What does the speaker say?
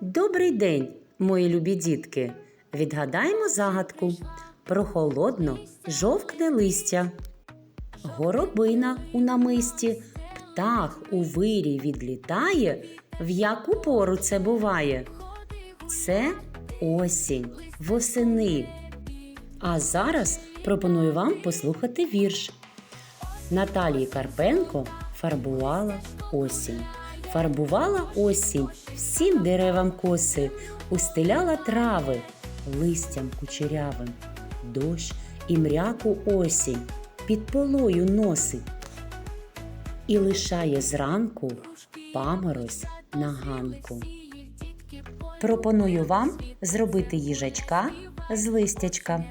Добрий день, мої любі дітки. Відгадаємо загадку. Про холодно жовкне листя. Горобина у намисті, птах у вирі відлітає. В яку пору це буває? Це осінь, восени. А зараз пропоную вам послухати вірш. Наталії Карпенко фарбувала осінь. Фарбувала осінь всім деревам коси, устеляла трави листям кучерявим, дощ і мряку осінь під полою носить і лишає зранку паморозь на ганку. Пропоную вам зробити їжачка з листячка.